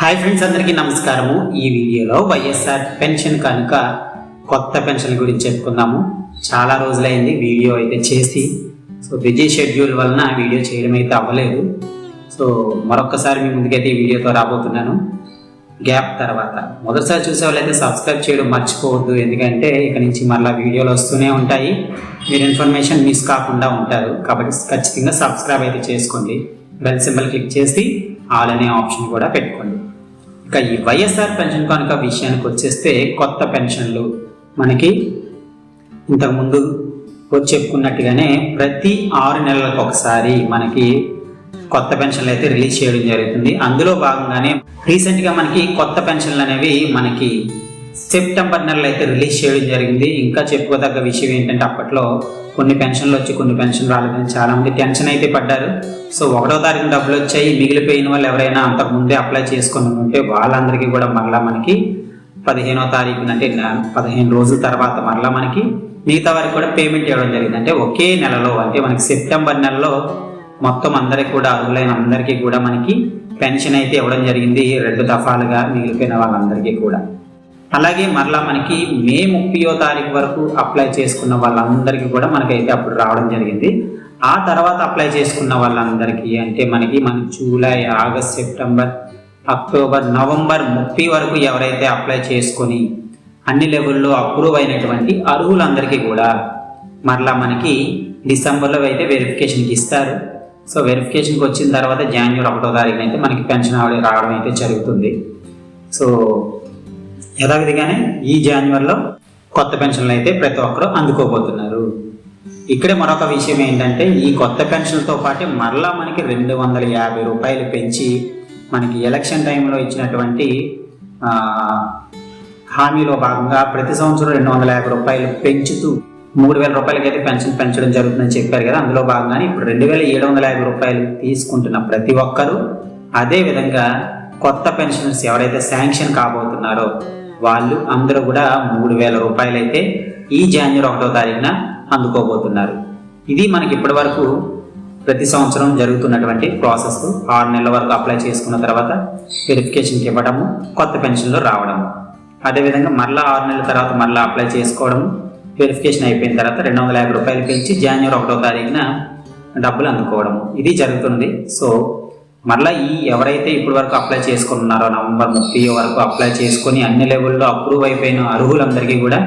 Hi friends అందరికీ నమస్కారము. ఈ వీడియోలో వైఎస్ఆర్ పెన్షన్ కనుక కొత్త పెన్షన్ గురించి చెప్పుకుందాము. చాలా రోజులైంది వీడియో అయితే చేసి. సో బిజీ షెడ్యూల్ వలన వీడియో చేయడం అయితే అవ్వలేదు. సో మరొక్కసారి మీ ముందుకైతే ఈ వీడియోతో రాబోతున్నాను. గ్యాప్ తర్వాత. మొదటిసారి చూసే వాళ్ళైతే సబ్స్క్రైబ్ చేయడం మర్చిపోవద్దు. ఎందుకంటే ఇక నుంచి మళ్ళీ వీడియోలు వస్తూనే ఉంటాయి. మీరు ఇన్ఫర్మేషన్ మిస్ కాకుండా ఉంటారు. కాబట్టి ఖచ్చితంగా సబ్స్క్రైబ్ అయితే చేసుకోండి. బెల్ సింబల్ క్లిక్ చేసి ఆల్ అనే ఆప్షన్ కూడా పెట్టుకోండి. ఇక ఈ వైఎస్ఆర్ పెన్షన్ కనుక విషయానికి వచ్చేస్తే కొత్త పెన్షన్లు మనకి ఇంతకుముందు వచ్చి చెప్పుకున్నట్టుగానే ప్రతి ఆరు నెలలకు ఒకసారి మనకి కొత్త పెన్షన్లు అయితే రిలీజ్ చేయడం జరుగుతుంది. అందులో భాగంగానే రీసెంట్గా మనకి కొత్త పెన్షన్లు అనేవి మనకి సెప్టెంబర్ నెలలో అయితే రిలీజ్ చేయడం జరిగింది. ఇంకా చెప్పుకోదగ్గ విషయం ఏంటంటే అప్పట్లో కొన్ని పెన్షన్లు వచ్చి కొన్ని పెన్షన్ రాలేదని చాలామంది టెన్షన్ అయితే పడ్డారు. సో ఒకటో తారీఖు డబ్బులు వచ్చాయి. మిగిలిపోయిన వాళ్ళు ఎవరైనా అంతకు ముందే అప్లై చేసుకుని ఉంటే వాళ్ళందరికీ కూడా మరలా మనకి పదిహేనో తారీఖున అంటే పదిహేను రోజుల తర్వాత మరలా మనకి మిగతా వారికి కూడా పేమెంట్ ఇవ్వడం జరిగింది. అంటే ఒకే నెలలో అంటే మనకి సెప్టెంబర్ నెలలో మొత్తం అందరికి కూడా అర్హులైన అందరికీ కూడా మనకి పెన్షన్ అయితే ఇవ్వడం జరిగింది. రెండు దఫాలుగా మిగిలిపోయిన వాళ్ళందరికీ కూడా. అలాగే మరలా మనకి మే ముప్పయో తారీఖు వరకు అప్లై చేసుకున్న వాళ్ళందరికీ కూడా మనకైతే అప్పుడు రావడం జరిగింది. ఆ తర్వాత అప్లై చేసుకున్న వాళ్ళందరికీ అంటే మనకి మన July August September October November ముప్పై వరకు ఎవరైతే అప్లై చేసుకొని అన్ని లెవెల్లో అప్రూవ్ అయినటువంటి అర్హులందరికీ కూడా మరలా మనకి డిసెంబర్లో అయితే వెరిఫికేషన్కి ఇస్తారు. సో వెరిఫికేషన్కి వచ్చిన తర్వాత జాన్యువరి ఒకటో తారీఖున అయితే మనకి పెన్షన్ ఆవిడ రావడం అయితే జరుగుతుంది. సో యథావిధిగానే ఈ జాన్యువరిలో కొత్త పెన్షన్లు అయితే ప్రతి ఒక్కరూ అందుకోబోతున్నారు. ఇక్కడే మరొక విషయం ఏంటంటే ఈ కొత్త పెన్షన్లతో పాటు మరలా మనకి రెండు వందల యాభై రూపాయలు పెంచి మనకి ఎలక్షన్ టైంలో ఇచ్చినటువంటి హామీలో భాగంగా ప్రతి సంవత్సరం రెండు వందల యాభై రూపాయలు పెంచుతూ మూడు వేల రూపాయలకైతే పెన్షన్ పెంచడం జరుగుతుందని చెప్పారు కదా. అందులో భాగంగానే ఇప్పుడు రెండు వేల ఏడు వందల యాభై రూపాయలు తీసుకుంటున్న ప్రతి ఒక్కరూ అదే విధంగా కొత్త పెన్షనర్స్ ఎవరైతే శాంక్షన్ కాబోతున్నారో వాళ్ళు అందరూ కూడా మూడు వేల రూపాయలు అయితే ఈ జనవరి ఒకటో తారీఖున అందుకోబోతున్నారు. ఇది మనకి ఇప్పటి వరకు ప్రతి సంవత్సరం జరుగుతున్నటువంటి ప్రాసెస్ ఆరు నెలల వరకు అప్లై చేసుకున్న తర్వాత వెరిఫికేషన్కి ఇవ్వడము కొత్త పెన్షన్లు రావడము. అదేవిధంగా మళ్ళీ ఆరు నెలల తర్వాత మళ్ళీ అప్లై చేసుకోవడం వెరిఫికేషన్ అయిపోయిన తర్వాత రెండు వందల యాభై రూపాయలు పెంచి జనవరి ఒకటో తారీఖున డబ్బులు అందుకోవడం ఇది జరుగుతుంది. సో మరలా ఈ ఎవరైతే ఇప్పటి వరకు అప్లై చేసుకున్నారో నవంబర్ ముప్పై వరకు అప్లై చేసుకొని అన్ని లెవెల్లో అప్రూవ్ అయిపోయిన అర్హులందరికీ కూడా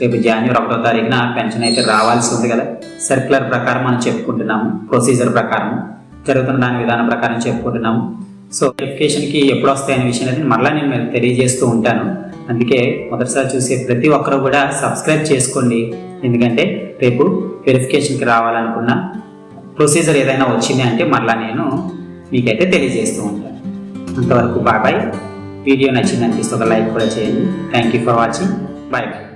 రేపు జనవరి ఒకటో తారీఖున పెన్షన్ అయితే రావాల్సి ఉంది కదా. సర్క్యులర్ ప్రకారం మనం చెప్పుకుంటున్నాము ప్రొసీజర్ ప్రకారం జరుగుతున్న దాని విధానం ప్రకారం చెప్పుకుంటున్నాము. సో వెరిఫికేషన్కి ఎప్పుడు వస్తాయనే విషయం అనేది మరలా నేను మీకు తెలియజేస్తూ ఉంటాను. అందుకే మొదటిసారి చూసే ప్రతి ఒక్కరు కూడా సబ్స్క్రైబ్ చేసుకోండి. ఎందుకంటే రేపు వెరిఫికేషన్కి రావాలనుకున్న ప్రొసీజర్ ఏదైనా వచ్చింది అంటే మరలా నేను మీకైతే తెలియజేస్తూ ఉంటాను. అంతవరకు బాయ్ బాయ్. వీడియో నచ్చిందనిపిస్తే ఒక లైక్ కూడా చేయండి. Thank you for watching bye bye